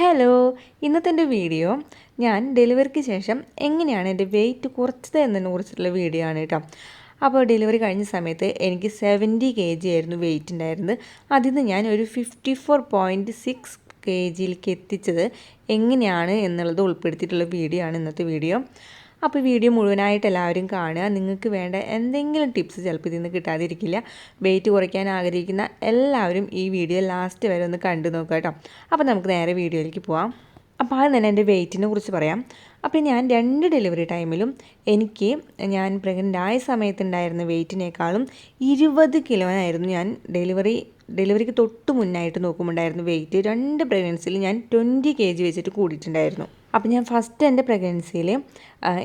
Hello ഇന്നത്തെ എന്റെ video ഞാൻ ഡെലിവറിക്ക് ശേഷം എങ്ങനെയാണ് എന്റെ വെയിറ്റ് കുറച്ചത് എന്നതിനെ കുറിച്ചിട്ടുള്ള വീഡിയോ ആണ് കേട്ടോ. അപ്പോൾ ഡെലിവറി കഴിഞ്ഞ സമയത്ത് എനിക്ക് സെവന്റി കെ ജി ആയിരുന്നു വെയിറ്റ് ഉണ്ടായിരുന്നത്. അതിൽ നിന്ന് ഞാൻ ഒരു fifty four point six K ജിയിലേക്ക് എത്തിച്ചത് എങ്ങനെയാണ് എന്നുള്ളത് ഉൾപ്പെടുത്തിയിട്ടുള്ള വീഡിയോ ആണ് ഇന്നത്തെ വീഡിയോ. അപ്പോൾ വീഡിയോ മുഴുവനായിട്ട് എല്ലാവരും കാണുക. നിങ്ങൾക്ക് വേണ്ട എന്തെങ്കിലും ടിപ്സ് ചിലപ്പോൾ ഇതിൽ നിന്ന് കിട്ടാതിരിക്കില്ല. വെയിറ്റ് കുറയ്ക്കാൻ ആഗ്രഹിക്കുന്ന എല്ലാവരും ഈ വീഡിയോ ലാസ്റ്റ് വരെ ഒന്ന് കണ്ടു നോക്കുക കേട്ടോ. അപ്പോൾ നമുക്ക് നേരെ വീഡിയോയിലേക്ക് പോവാം. അപ്പോൾ ആദ്യം തന്നെ എന്റെ വെയിറ്റിനെ കുറിച്ച് പറയാം. അപ്പോൾ ഞാൻ രണ്ട് ഡെലിവറി ടൈമിലും എനിക്ക് ഞാൻ പ്രഗ്നന്റ് ആയ സമയത്തുണ്ടായിരുന്ന വെയിറ്റിനേക്കാളും ഇരുപത് കിലോനായിരുന്നു ഞാൻ ഡെലിവറി ഡെലിവറിക്ക് തൊട്ട് മുന്നായിട്ട് നോക്കുമ്പോണ്ടായിരുന്നു വെയിറ്റ് രണ്ട് പ്രഗ്നൻസിയിൽ ഞാൻ ട്വന്റി കെ ജി വെച്ചിട്ട് കൂടിയിട്ടുണ്ടായിരുന്നു. അപ്പോൾ ഞാൻ ഫസ്റ്റ് എന്റെ പ്രഗ്നൻസിയിൽ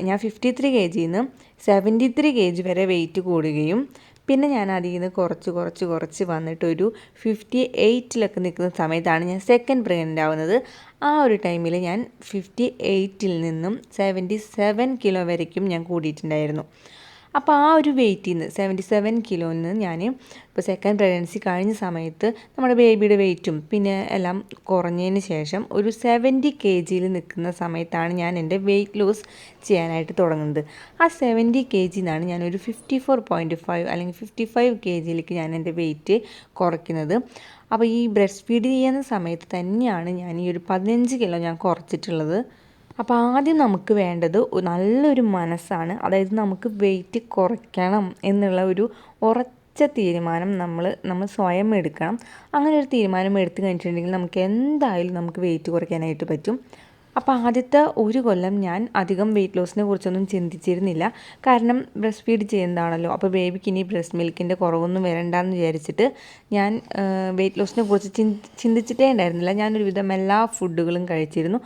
ഞാൻ ഫിഫ്റ്റി ത്രീ കെ ജിയിൽ നിന്ന് സെവന്റി ത്രീ കെ ജി വരെ വെയിറ്റ് കൂടുകയും പിന്നെ ഞാൻ അതിൽ നിന്ന് കുറച്ച് കുറച്ച് കുറച്ച് വന്നിട്ട് ഒരു ഫിഫ്റ്റി എയ്റ്റിലൊക്കെ നിൽക്കുന്ന സമയത്താണ് ഞാൻ സെക്കൻഡ് പ്രഗ്നന്റ് ആവുന്നത്. ആ ഒരു ടൈമിൽ ഞാൻ ഫിഫ്റ്റി എയ്റ്റിൽ നിന്നും സെവന്റി സെവൻ കിലോ വരയ്ക്കും ഞാൻ കൂടിയിട്ടുണ്ടായിരുന്നു. അപ്പോൾ ആ ഒരു വെയിറ്റിൽ നിന്ന് സെവന്റി സെവൻ കിലോയിൽ നിന്ന് ഞാൻ ഇപ്പോൾ സെക്കൻഡ് പ്രഗ്നൻസി കഴിഞ്ഞ സമയത്ത് നമ്മുടെ ബേബിയുടെ വെയിറ്റും പിന്നെ എല്ലാം കുറഞ്ഞതിന് ശേഷം ഒരു സെവന്റി കെ ജിയിൽ നിൽക്കുന്ന സമയത്താണ് ഞാൻ എന്റെ വെയിറ്റ് ലോസ് ചെയ്യാനായിട്ട് തുടങ്ങുന്നത്. ആ സെവന്റി കെ ജിയിൽ ഞാൻ ഒരു ഫിഫ്റ്റി ഫോർ പോയിന്റ് ഫൈവ് അല്ലെങ്കിൽ ഫിഫ്റ്റി ഫൈവ് കെ ജിയിലേക്ക് ഞാൻ എന്റെ വെയിറ്റ് കുറയ്ക്കുന്നത്. അപ്പോൾ ഈ ബ്രസ്റ്റ് ഫീഡ് ചെയ്യുന്ന സമയത്ത് തന്നെയാണ് ഞാൻ ഈ ഒരു പതിനഞ്ച് കിലോ ഞാൻ കുറച്ചിട്ടുള്ളത്. അപ്പോൾ ആദ്യം നമുക്ക് വേണ്ടത് നല്ലൊരു മനസ്സാണ്. അതായത് നമുക്ക് വെയിറ്റ് കുറയ്ക്കണം എന്നുള്ള ഒരു ഉറച്ച തീരുമാനം നമ്മൾ നമ്മൾ സ്വയം എടുക്കണം. അങ്ങനെ ഒരു തീരുമാനം എടുത്തു കഴിഞ്ഞിട്ടുണ്ടെങ്കിൽ നമുക്ക് എന്തായാലും നമുക്ക് വെയിറ്റ് കുറയ്ക്കാനായിട്ട് പറ്റും. അപ്പോൾ ആദ്യത്തെ ഒരു കൊല്ലം ഞാൻ അധികം വെയിറ്റ് ലോസിനെ കുറിച്ചൊന്നും ചിന്തിച്ചിരുന്നില്ല. കാരണം ബ്രസ്റ്റ് ഫീഡ് ചെയ്യുന്നതാണല്ലോ. അപ്പോൾ ബേബിക്ക് ഇനി ബ്രസ്റ്റ് മിൽക്കിന്റെ കുറവൊന്നും വരണ്ടെന്ന് വിചാരിച്ചിട്ട് ഞാൻ വെയിറ്റ് ലോസിനെ കുറിച്ച് ചിന്തിച്ചിട്ടേ ഉണ്ടായിരുന്നില്ല. ഞാനൊരുവിധം എല്ലാ ഫുഡുകളും കഴിച്ചിരുന്നു.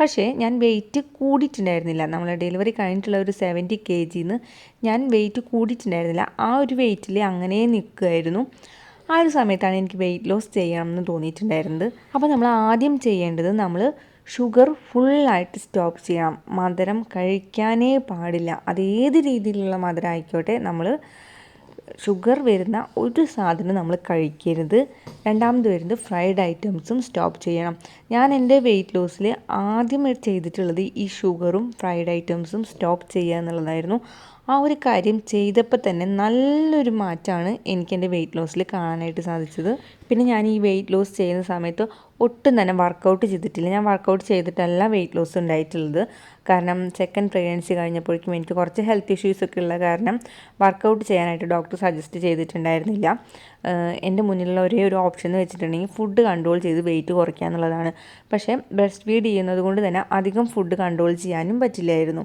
പക്ഷേ ഞാൻ വെയിറ്റ് കൂടിയിട്ടുണ്ടായിരുന്നില്ല. നമ്മൾ ഡെലിവറി കഴിഞ്ഞിട്ടുള്ള ഒരു സെവന്റി കെ ജിന്ന് ഞാൻ വെയിറ്റ് കൂടിയിട്ടുണ്ടായിരുന്നില്ല. ആ ഒരു വെയിറ്റിൽ അങ്ങനെ നിൽക്കുമായിരുന്നു ആ ഒരു സമയത്താണ് എനിക്ക് വെയിറ്റ് ലോസ് ചെയ്യണം എന്ന് തോന്നിയിട്ടുണ്ടായിരുന്നത്. അപ്പോൾ നമ്മൾ ആദ്യം ചെയ്യേണ്ടത് നമ്മൾ ഷുഗർ ഫുള്ളായിട്ട് സ്റ്റോപ്പ് ചെയ്യണം. മധുരം കഴിക്കാനേ പാടില്ല. അതേത് രീതിയിലുള്ള മധുരം ആയിക്കോട്ടെ നമ്മൾ ഷുഗർ വരുന്ന ഒരു സാധനം നമ്മൾ കഴിക്കരുത്. രണ്ടാമത് വരുന്നത് ഫ്രൈഡ് ഐറ്റംസും സ്റ്റോപ്പ് ചെയ്യണം. ഞാൻ എന്റെ വെയിറ്റ് ലോസിൽ ആദ്യം ചെയ്തിട്ടുള്ളത് ഈ ഷുഗറും ഫ്രൈഡ് ഐറ്റംസും സ്റ്റോപ്പ് ചെയ്യുക എന്നുള്ളതായിരുന്നു. ആ ഒരു കാര്യം ചെയ്തപ്പോൾ തന്നെ നല്ലൊരു മാറ്റമാണ് എനിക്ക് എന്റെ വെയിറ്റ് ലോസിൽ കാണാനായിട്ട് സാധിച്ചത്. പിന്നെ ഞാൻ ഈ വെയിറ്റ് ലോസ് ചെയ്യുന്ന സമയത്ത് ഒട്ടും തന്നെ വർക്കൗട്ട് ചെയ്തിട്ടില്ല. ഞാൻ വർക്കൗട്ട് ചെയ്തിട്ടല്ല വെയിറ്റ് ലോസ് ഉണ്ടായിട്ടുള്ളത്. കാരണം സെക്കൻഡ് പ്രഗ്നൻസി കഴിഞ്ഞപ്പോഴേക്കും എനിക്ക് കുറച്ച് ഹെൽത്ത് ഇഷ്യൂസ് ഒക്കെ ഉള്ള കാരണം വർക്കൗട്ട് ചെയ്യാനായിട്ട് ഡോക്ടർ സജസ്റ്റ് ചെയ്തിട്ടുണ്ടായിരുന്നില്ല. എന്റെ മുന്നിലുള്ള ഒരേ ഒരു ഓപ്ഷൻ എന്ന് വെച്ചിട്ടുണ്ടെങ്കിൽ ഫുഡ് കൺട്രോൾ ചെയ്ത് വെയിറ്റ് കുറയ്ക്കുക എന്നുള്ളതാണ്. പക്ഷേ ബ്രസ്റ്റ് ഫീഡ് ചെയ്യുന്നത് കൊണ്ട് തന്നെ അധികം ഫുഡ് കൺട്രോൾ ചെയ്യാനും പറ്റില്ലായിരുന്നു.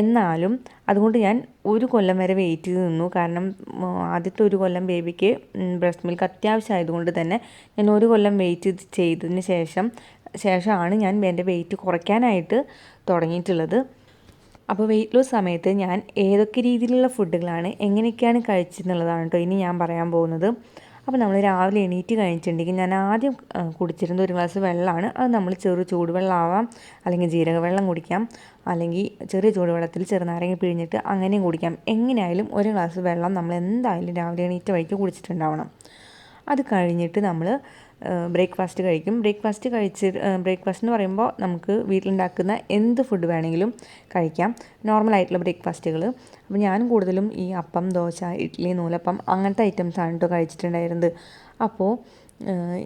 എന്നാലും അതുകൊണ്ട് ഞാൻ ഒരു കൊല്ലം വരെ വെയിറ്റ് ചെയ്ത് നിന്നു. കാരണം ആദ്യത്തെ ഒരു കൊല്ലം ബേബിക്ക് ബ്രസ്റ്റ് മിൽക്ക് അത്യാവശ്യമായതുകൊണ്ട് തന്നെ ഞാൻ ഒരു കൊല്ലം വെയിറ്റ് ചെയ്തതിന് ശേഷം ശേഷമാണ് ഞാൻ എന്റെ വെയിറ്റ് കുറയ്ക്കാനായിട്ട് തുടങ്ങിയിട്ടുള്ളത്. അപ്പോൾ വെയിറ്റ് ലോസ് സമയത്ത് ഞാൻ ഏതൊക്കെ രീതിയിലുള്ള ഫുഡുകളാണ് എങ്ങനെയൊക്കെയാണ് കഴിച്ചെന്നുള്ളതാണ് കേട്ടോ ഇനി ഞാൻ പറയാൻ പോകുന്നത്. അപ്പോൾ നമ്മൾ രാവിലെ എണീറ്റ് കഴിഞ്ഞിട്ടുണ്ടെങ്കിൽ ഞാൻ ആദ്യം കുടിച്ചിരുന്ന ഒരു ഗ്ലാസ് വെള്ളമാണ്. അത് നമ്മൾ ചെറു ചൂടുവെള്ളമാവാം. അല്ലെങ്കിൽ ജീരകവെള്ളം കുടിക്കാം. അല്ലെങ്കിൽ ചെറിയ ചൂടുവെള്ളത്തിൽ ചെറുനാരങ്ങ പിഴിഞ്ഞിട്ട് അങ്ങനെയും കുടിക്കാം. എങ്ങനെയായാലും ഒരു ഗ്ലാസ് വെള്ളം നമ്മൾ എന്തായാലും രാവിലെ എണീറ്റ് വഴിക്ക് കുടിച്ചിട്ടുണ്ടാവണം. അത് കഴിഞ്ഞിട്ട് നമ്മൾ ബ്രേക്ക്ഫാസ്റ്റ് കഴിക്കും. ബ്രേക്ക്ഫാസ്റ്റ് കഴിച്ച് ബ്രേക്ക്ഫാസ്റ്റ് എന്ന് പറയുമ്പോൾ നമുക്ക് വീട്ടിലുണ്ടാക്കുന്ന എന്ത് ഫുഡ് വേണമെങ്കിലും കഴിക്കാം. നോർമലായിട്ടുള്ള ബ്രേക്ക്ഫാസ്റ്റുകൾ അപ്പോൾ ഞാൻ കൂടുതലും ഈ അപ്പം ദോശ ഇഡ്ഡലി നൂലപ്പം അങ്ങനത്തെ ഐറ്റംസാണ് കേട്ടോ കഴിച്ചിട്ടുണ്ടായിരുന്നത്. അപ്പോൾ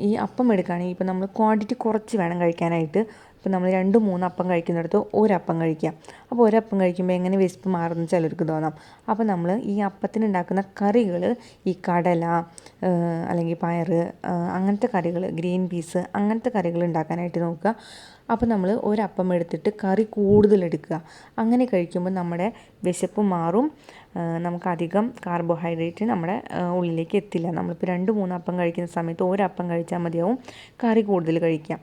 ഈ അപ്പം എടുക്കുകയാണെങ്കിൽ ഇപ്പോൾ നമ്മൾ ക്വാണ്ടിറ്റി കുറച്ച് വേണം കഴിക്കാനായിട്ട്. ഇപ്പോൾ നമ്മൾ രണ്ട് മൂന്ന് അപ്പം കഴിക്കുന്നിടത്ത് ഒരപ്പം കഴിക്കുക. അപ്പോൾ ഒരപ്പം കഴിക്കുമ്പോൾ എങ്ങനെ വിശപ്പ് മാറുന്ന ചിലർക്ക് തോന്നാം. അപ്പോൾ നമ്മൾ ഈ അപ്പത്തിന് ഉണ്ടാക്കുന്ന കറികൾ ഈ കടല അല്ലെങ്കിൽ പയർ അങ്ങനത്തെ കറികൾ ഗ്രീൻ പീസ് അങ്ങനത്തെ കറികൾ ഉണ്ടാക്കാനായിട്ട് നോക്കുക. അപ്പോൾ നമ്മൾ ഒരപ്പം എടുത്തിട്ട് കറി കൂടുതലെടുക്കുക അങ്ങനെ കഴിക്കുമ്പോൾ നമ്മുടെ വിശപ്പ് മാറും. നമുക്കധികം കാർബോഹൈഡ്രേറ്റ് നമ്മുടെ ഉള്ളിലേക്ക് എത്തില്ല. നമ്മളിപ്പോൾ രണ്ട് മൂന്ന് അപ്പം കഴിക്കുന്ന സമയത്ത് ഒരപ്പം കഴിച്ചാൽ മതിയാവും. കറി കൂടുതൽ കഴിക്കുക.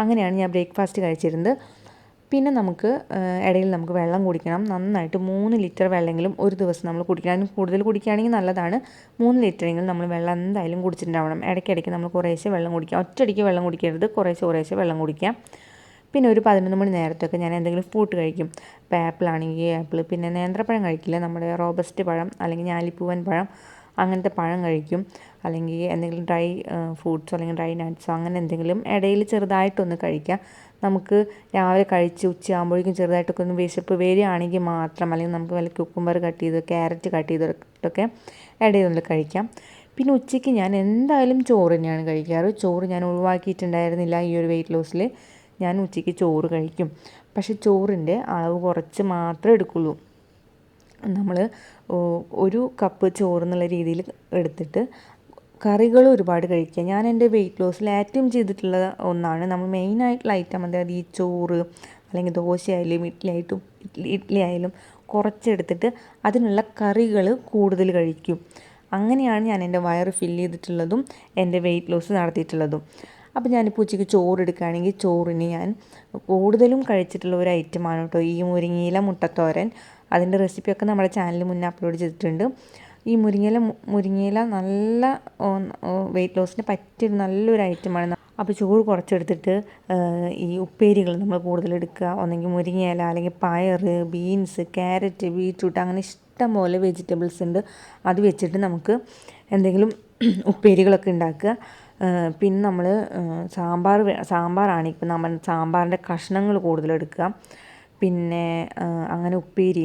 അങ്ങനെയാണ് ഞാൻ ബ്രേക്ക്ഫാസ്റ്റ് കഴിച്ചിരുന്നത്. പിന്നെ നമുക്ക് ഇടയിൽ നമുക്ക് വെള്ളം കുടിക്കണം. നന്നായിട്ട് മൂന്ന് ലിറ്റർ വെള്ളമെങ്കിലും ഒരു ദിവസം നമ്മൾ കുടിക്കണം. കൂടുതൽ കുടിക്കുകയാണെങ്കിൽ നല്ലതാണ്. മൂന്ന് ലിറ്ററെങ്കിലും നമ്മൾ വെള്ളം എന്തായാലും കുടിച്ചിട്ടുണ്ടാവണം. ഇടയ്ക്കിടയ്ക്ക് നമ്മൾ കുറേശ്ശെ വെള്ളം കുടിക്കുക ഒറ്റയടിക്ക് വെള്ളം കുടിക്കരുത്. കുറേശ്ശെ കുറേശ്ശെ വെള്ളം കുടിക്കാം. പിന്നെ ഒരു പതിനൊന്ന് മണി നേരത്തൊക്കെ ഞാൻ എന്തെങ്കിലും ഫ്രൂട്ട് കഴിക്കും. ഇപ്പോൾ ആപ്പിൾ ആണെങ്കിൽ ആപ്പിൾ പിന്നെ നേന്ത്രപ്പഴം കഴിക്കില്ല. നമ്മുടെ റോബസ്റ്റ് പഴം അല്ലെങ്കിൽ ഞാലിപ്പൂവൻ പഴം. അങ്ങനത്തെ പഴം കഴിക്കും. അല്ലെങ്കിൽ എന്തെങ്കിലും ഡ്രൈ ഫ്രൂട്ട്സോ അല്ലെങ്കിൽ ഡ്രൈ നട്ട്സോ അങ്ങനെ എന്തെങ്കിലും ഇടയിൽ ചെറുതായിട്ടൊന്ന് കഴിക്കാം. നമുക്ക് രാവിലെ കഴിച്ച് ഉച്ചയാകുമ്പോഴേക്കും ചെറുതായിട്ടൊക്കെ ഒന്ന് വിശപ്പ് വരികയാണെങ്കിൽ മാത്രം അല്ലെങ്കിൽ നമുക്ക് വല്ല കുക്കുംബർ കട്ട് ചെയ്ത് ക്യാരറ്റ് കട്ട് ചെയ്തിട്ടൊക്കെ ഇടയിലൊന്ന് കഴിക്കാം. പിന്നെ ഉച്ചയ്ക്ക് ഞാൻ എന്തായാലും ചോറ് തന്നെയാണ് കഴിക്കാറ്. ചോറ് ഞാൻ ഒഴിവാക്കിയിട്ടുണ്ടായിരുന്നില്ല ഈ ഒരു വെയിറ്റ് ലോസിൽ ഞാൻ ഉച്ചയ്ക്ക് ചോറ് കഴിക്കും. പക്ഷേ ചോറിന്റെ അളവ് കുറച്ച് മാത്രമേ എടുക്കുള്ളൂ. നമ്മൾ ഒരു കപ്പ് ചോറ് എന്നുള്ള രീതിയിൽ എടുത്തിട്ട് കറികൾ ഒരുപാട് കഴിക്കുക. ഞാൻ എന്റെ വെയിറ്റ് ലോസിൽ ഏറ്റവും ചെയ്തിട്ടുള്ള ഒന്നാണ് നമ്മൾ മെയിനായിട്ടുള്ള ഐറ്റം അതായത് ഈ ചോറ് അല്ലെങ്കിൽ ദോശയായാലും ഇഡ്ഡലി ആയിട്ടും ഇഡ്ഡലി ഇഡ്ഡലി ആയാലും കുറച്ചെടുത്തിട്ട് അതിനുള്ള കറികൾ കൂടുതൽ കഴിക്കും. അങ്ങനെയാണ് ഞാൻ എന്റെ വയറ് ഫില്ല് ചെയ്തിട്ടുള്ളതും എന്റെ വെയിറ്റ് ലോസ് നടത്തിയിട്ടുള്ളതും. അപ്പോൾ ഞാനിപ്പോൾ ഉച്ചയ്ക്ക് ചോറ് എടുക്കുകയാണെങ്കിൽ ചോറിന് ഞാൻ കൂടുതലും കഴിച്ചിട്ടുള്ള ഒരു ഐറ്റമാണ് കേട്ടോ. ഈ മുരിങ്ങയില മുട്ടത്തോരൻ. അതിന്റെ റെസിപ്പിയൊക്കെ നമ്മുടെ ചാനൽ മുന്നേ അപ്ലോഡ് ചെയ്തിട്ടുണ്ട്. ഈ മുരിങ്ങയില മുരിങ്ങയില നല്ല വെയിറ്റ് ലോസിന് പറ്റിയൊരു നല്ലൊരു ഐറ്റമാണ് അപ്പോൾ ചോറ് കുറച്ചെടുത്തിട്ട് ഈ ഉപ്പേരികൾ നമ്മൾ കൂടുതൽ എടുക്കുക. ഒന്നെങ്കിൽ മുരിങ്ങയില അല്ലെങ്കിൽ പയർ ബീൻസ് ക്യാരറ്റ് ബീറ്റ്റൂട്ട് അങ്ങനെ ഇഷ്ടം പോലെ വെജിറ്റബിൾസ് ഉണ്ട്. അത് വെച്ചിട്ട് നമുക്ക് എന്തെങ്കിലും ഉപ്പേരികളൊക്കെ ഉണ്ടാക്കുക. പിന്നെ നമ്മൾ സാമ്പാർ സാമ്പാറാണ് ഇപ്പം നമ്മൾ സാമ്പാറിന്റെ കഷ്ണങ്ങൾ കൂടുതൽ എടുക്കുക. പിന്നെ അങ്ങനെ ഉപ്പേരി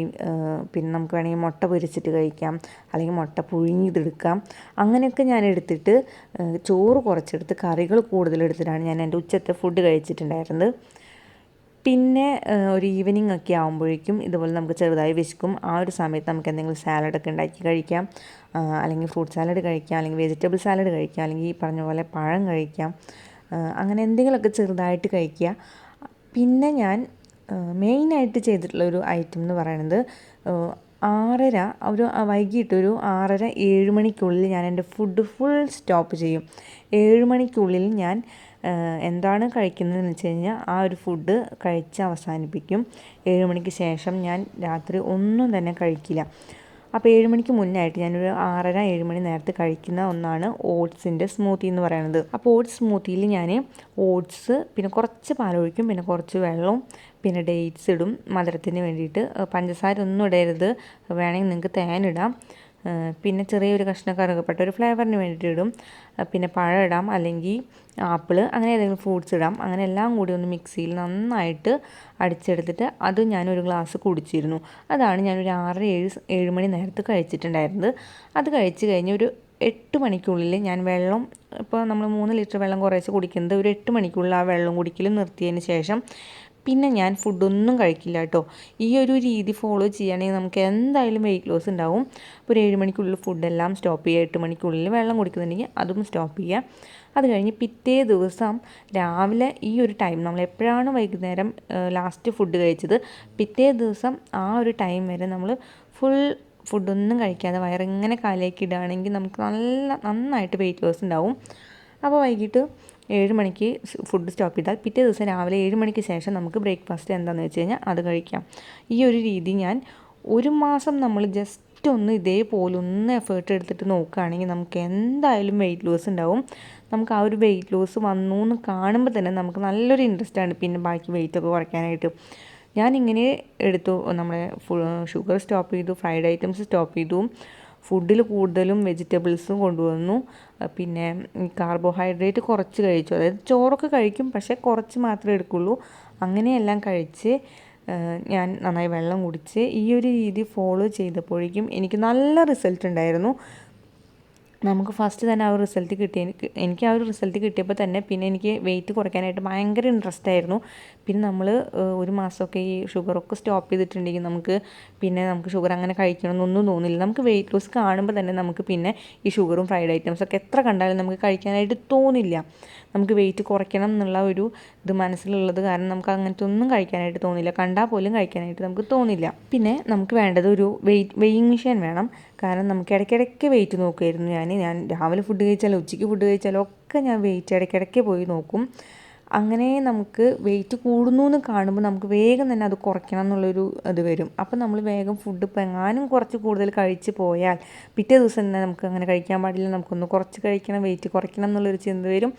പിന്നെ നമുക്ക് വേണമെങ്കിൽ മുട്ട പൊരിച്ചിട്ട് കഴിക്കാം. അല്ലെങ്കിൽ മുട്ട പുഴുങ്ങിയതെടുക്കാം അങ്ങനെയൊക്കെ ഞാൻ എടുത്തിട്ട് ചോറ് കുറച്ചെടുത്ത് കറികൾ കൂടുതലെടുത്തിട്ടാണ് ഞാൻ എന്റെ ഉച്ചത്തെ ഫുഡ് കഴിച്ചിട്ടുണ്ടായിരുന്നത്. പിന്നെ ഒരു ഈവനിങ് ഒക്കെ ആകുമ്പോഴേക്കും ഇതുപോലെ നമുക്ക് ചെറുതായി വിശക്കും. ആ ഒരു സമയത്ത് നമുക്ക് എന്തെങ്കിലും സാലഡൊക്കെ ഉണ്ടാക്കി കഴിക്കാം. അല്ലെങ്കിൽ ഫ്രൂട്ട് സാലഡ് കഴിക്കാം അല്ലെങ്കിൽ വെജിറ്റബിൾ സാലഡ് കഴിക്കാം അല്ലെങ്കിൽ ഈ പറഞ്ഞ പോലെ പഴം കഴിക്കാം. അങ്ങനെ എന്തെങ്കിലുമൊക്കെ ചെറുതായിട്ട് കഴിക്കുക. പിന്നെ ഞാൻ മെയിനായിട്ട് ചെയ്തിട്ടുള്ള ഒരു ഐറ്റം എന്ന് പറയുന്നത് ആറര ഒരു വൈകിട്ട് ഒരു ആറര ഏഴ് മണിക്കുള്ളിൽ ഞാൻ എന്റെ ഫുഡ് ഫുൾ സ്റ്റോപ്പ് ചെയ്യും. ഏഴ് മണിക്കുള്ളിൽ ഞാൻ എന്താണ് കഴിക്കുന്നതെന്ന് വെച്ച് കഴിഞ്ഞാൽ ആ ഒരു ഫുഡ് കഴിച്ച് അവസാനിപ്പിക്കും. ഏഴ് മണിക്ക് ശേഷം ഞാൻ രാത്രി ഒന്നും തന്നെ കഴിക്കില്ല. അപ്പോൾ ഏഴ് മണിക്ക് മുന്നായിട്ട് ഞാനൊരു ആറര ഏഴ് മണി നേരത്തെ കഴിക്കുന്ന ഒന്നാണ് ഓട്സിന്റെ സ്മൂത്തി എന്ന് പറയുന്നത്. അപ്പോൾ ഓട്സ് സ്മൂത്തിയിൽ ഞാൻ ഓട്സ് പിന്നെ കുറച്ച് പാലൊഴിക്കും പിന്നെ കുറച്ച് വെള്ളവും പിന്നെ ഡേറ്റ്സ് ഇടും മധുരത്തിന് വേണ്ടിയിട്ട്. പഞ്ചസാര ഒന്നും ഇടരുത്. വേണമെങ്കിൽ നിങ്ങൾക്ക് തേനിടാം പിന്നെ ചെറിയൊരു കഷ്ണം ഒരു ഫ്ലേവറിന് വേണ്ടിയിട്ട് ഇടും. പിന്നെ പഴം ഇടാം. അല്ലെങ്കിൽ ആപ്പിൾ അങ്ങനെ ഏതെങ്കിലും ഫ്രൂട്ട്സ് ഇടാം. അങ്ങനെ എല്ലാം കൂടി ഒന്ന് മിക്സിയിൽ നന്നായിട്ട് അടിച്ചെടുത്തിട്ട് അത് ഞാനൊരു ഗ്ലാസ് കുടിച്ചിരുന്നു. അതാണ് ഞാനൊരു ആറര ഏഴ് ഏഴ് മണി നേരത്ത് കഴിച്ചിട്ടുണ്ടായിരുന്നത്. അത് കഴിച്ച് കഴിഞ്ഞ് ഒരു എട്ട് മണിക്കുള്ളിൽ ഞാൻ വെള്ളം ഇപ്പോൾ നമ്മൾ മൂന്ന് ലിറ്റർ വെള്ളം കുറേശ്ശെ കുടിക്കുന്നത് ഒരു എട്ട് മണിക്കുള്ളിൽ ആ വെള്ളം കുടിക്കൽ നിർത്തിയതിന് ശേഷം പിന്നെ ഞാൻ ഫുഡൊന്നും കഴിക്കില്ല കേട്ടോ. ഈ ഒരു രീതി ഫോളോ ചെയ്യുകയാണെങ്കിൽ നമുക്ക് എന്തായാലും വെയിറ്റ് ലോസ് ഉണ്ടാവും. ഒരു ഏഴ് മണിക്കുള്ളിൽ ഫുഡെല്ലാം സ്റ്റോപ്പ് ചെയ്യുക എട്ട് മണിക്കുള്ളിൽ വെള്ളം കുടിക്കുന്നുണ്ടെങ്കിൽ അതും സ്റ്റോപ്പ് ചെയ്യുക. അത് കഴിഞ്ഞ് പിറ്റേ ദിവസം രാവിലെ ഈ ഒരു ടൈം നമ്മൾ എപ്പോഴാണ് വൈകുന്നേരം ലാസ്റ്റ് ഫുഡ് കഴിച്ചത്? പിറ്റേ ദിവസം ആ ഒരു ടൈം വരെ നമ്മൾ ഫുൾ ഫുഡൊന്നും കഴിക്കാതെ വയറിങ്ങനെ കാലിലേക്ക് ഇടുകയാണെങ്കിൽ നമുക്ക് നല്ല നന്നായിട്ട് വെയിറ്റ് ലോസ് ഉണ്ടാവും. അപ്പോൾ വൈകിട്ട് ഏഴ് മണിക്ക് ഫുഡ് സ്റ്റോപ്പ് ചെയ്താൽ പിറ്റേ ദിവസം രാവിലെ ഏഴ് മണിക്ക് ശേഷം നമുക്ക് ബ്രേക്ക്ഫാസ്റ്റ് എന്താണെന്ന് വെച്ച് കഴിഞ്ഞാൽ അത് കഴിക്കാം. ഈ ഒരു രീതി ഞാൻ ഒരു മാസം നമ്മൾ ജസ്റ്റ് ഒന്ന് ഇതേപോലെ ഒന്ന് എഫേർട്ട് എടുത്തിട്ട് നോക്കുകയാണെങ്കിൽ നമുക്ക് എന്തായാലും വെയിറ്റ് ലോസ് ഉണ്ടാവും. നമുക്ക് ആ ഒരു വെയിറ്റ് ലോസ് വന്നു എന്ന് കാണുമ്പോൾ തന്നെ നമുക്ക് നല്ലൊരു ഇൻട്രസ്റ്റ് ആണ്. പിന്നെ ബാക്കി വെയിറ്റ് ഒക്കെ കുറയ്ക്കാനായിട്ട്. ഞാനിങ്ങനെ എടുത്തു. നമ്മുടെ ഷുഗർ സ്റ്റോപ്പ് ചെയ്തു ഫ്രൈഡ് ഐറ്റംസ് സ്റ്റോപ്പ് ചെയ്തു. ഫുഡിൽ കൂടുതലും വെജിറ്റബിൾസും കൊണ്ടുവന്നു. പിന്നെ കാർബോഹൈഡ്രേറ്റ് കുറച്ച് കഴിച്ചു. അതായത് ചോറൊക്കെ കഴിക്കും പക്ഷേ കുറച്ച് മാത്രമേ എടുക്കുള്ളൂ. അങ്ങനെയെല്ലാം കഴിച്ച് ഞാൻ നന്നായി വെള്ളം കുടിച്ച് ഈ ഒരു രീതി ഫോളോ ചെയ്തപ്പോഴേക്കും എനിക്ക് നല്ല റിസൾട്ട് ഉണ്ടായിരുന്നു. നമുക്ക് ഫസ്റ്റ് തന്നെ ആ ഒരു റിസൾട്ട് കിട്ടി എനിക്ക് ആ ഒരു റിസൾട്ട് കിട്ടിയപ്പോൾ തന്നെ പിന്നെ എനിക്ക് വെയിറ്റ് കുറയ്ക്കാനായിട്ട് ഭയങ്കര ഇൻട്രസ്റ്റ് ആയിരുന്നു. പിന്നെ നമ്മൾ ഒരു മാസമൊക്കെ ഈ ഷുഗറൊക്കെ സ്റ്റോപ്പ് ചെയ്തിട്ടുണ്ടെങ്കിൽ നമുക്ക് പിന്നെ നമുക്ക് ഷുഗർ അങ്ങനെ കഴിക്കണമെന്നൊന്നും തോന്നില്ല. നമുക്ക് വെയിറ്റ് ലോസ് കാണുമ്പോൾ തന്നെ നമുക്ക് പിന്നെ ഈ ഷുഗറും ഫ്രൈഡ് ഐറ്റംസൊക്കെ എത്ര കണ്ടാലും നമുക്ക് കഴിക്കാനായിട്ട് തോന്നില്ല. നമുക്ക് വെയിറ്റ് കുറയ്ക്കണം എന്നുള്ള ഒരു ഇത് മനസ്സിലുള്ളത് കാരണം നമുക്ക് അങ്ങനത്തെ ഒന്നും കഴിക്കാനായിട്ട് തോന്നില്ല. കണ്ടാൽ പോലും കഴിക്കാനായിട്ട് നമുക്ക് തോന്നില്ല. പിന്നെ നമുക്ക് വേണ്ടത് ഒരു വെയിറ്റ് വെയിങ് മെഷീൻ വേണം. കാരണം നമുക്ക് ഇടയ്ക്കിടയ്ക്ക് വെയിറ്റ് നോക്കുമായിരുന്നു ഞാൻ ഞാൻ രാവിലെ ഫുഡ് കഴിച്ചാലോ ഉച്ചയ്ക്ക് ഫുഡ് കഴിച്ചാലോ ഒക്കെ ഞാൻ വെയിറ്റ് ഇടയ്ക്കിടയ്ക്ക് പോയി നോക്കും. അങ്ങനെ നമുക്ക് വെയിറ്റ് കൂടുന്നു എന്ന് കാണുമ്പോൾ നമുക്ക് വേഗം തന്നെ അത് കുറയ്ക്കണം എന്നുള്ളൊരു ഇത് വരും. അപ്പോൾ നമ്മൾ വേഗം ഫുഡ് ഇപ്പം എങ്ങാനും കുറച്ച് കൂടുതൽ കഴിച്ച് പോയാൽ പിറ്റേ ദിവസം തന്നെ നമുക്ക് അങ്ങനെ കഴിക്കാൻ പാടില്ല. നമുക്കൊന്ന് കുറച്ച് കഴിക്കണം വെയിറ്റ് കുറയ്ക്കണം എന്നുള്ളൊരു ചിന്ത വരും.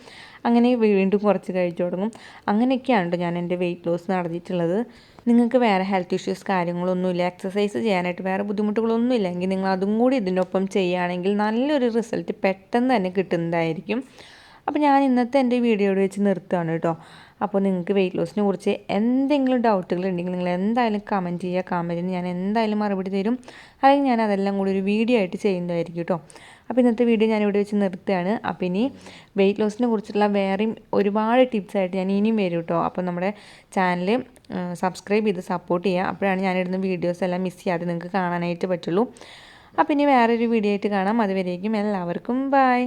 അങ്ങനെ വീണ്ടും കുറച്ച് കഴിച്ചു തുടങ്ങും. അങ്ങനെയൊക്കെയാണ് ഞാൻ എന്റെ വെയിറ്റ് ലോസ് നടത്തിയിട്ടുള്ളത് നിങ്ങൾക്ക് വേറെ ഹെൽത്ത് ഇഷ്യൂസ് കാര്യങ്ങളൊന്നുമില്ല. എക്സസൈസ് ചെയ്യാനായിട്ട് വേറെ ബുദ്ധിമുട്ടുകളൊന്നും ഇല്ലെങ്കിൽ നിങ്ങൾ അതും കൂടി ഇതിനൊപ്പം ചെയ്യുകയാണെങ്കിൽ നല്ലൊരു റിസൾട്ട് പെട്ടെന്ന് തന്നെ കിട്ടുന്നതായിരിക്കും. അപ്പോൾ ഞാൻ ഇന്നത്തെ എന്റെ വീഡിയോയോട് വെച്ച് നിർത്തുകയാണ് കേട്ടോ. അപ്പോൾ നിങ്ങൾക്ക് വെയിറ്റ് ലോസിനെ കുറിച്ച് എന്തെങ്കിലും ഡൗട്ടുകൾ ഉണ്ടെങ്കിൽ നിങ്ങൾ എന്തായാലും കമന്റ് ചെയ്യുക. കമന്റിന് ഞാൻ എന്തായാലും മറുപടി തരും. അല്ലെങ്കിൽ ഞാൻ അതെല്ലാം കൂടി ഒരു വീഡിയോ ആയിട്ട് ചെയ്യുന്നതായിരിക്കും കേട്ടോ. അപ്പോൾ ഇന്നത്തെ വീഡിയോ ഞാൻ ഇവിടെ വെച്ച് നിർത്തുകയാണ്. അപ്പോൾ ഇനി വെയിറ്റ് ലോസിനെ കുറിച്ചുള്ള വേറെയും ഒരുപാട് ടിപ്സായിട്ട് ഞാൻ ഇനിയും വരും കേട്ടോ. അപ്പോൾ നമ്മുടെ ചാനൽ സബ്സ്ക്രൈബ് ചെയ്ത് സപ്പോർട്ട് ചെയ്യുക. അപ്പോഴാണ് ഞാനിടുന്ന വീഡിയോസ് എല്ലാം മിസ് ചെയ്യാതെ നിങ്ങൾക്ക് കാണാനായിട്ട് പറ്റുള്ളൂ. അപ്പോൾ ഇനി വേറൊരു വീഡിയോ ആയിട്ട് കാണാം. അതുവരേക്കും എല്ലാവർക്കും ബൈ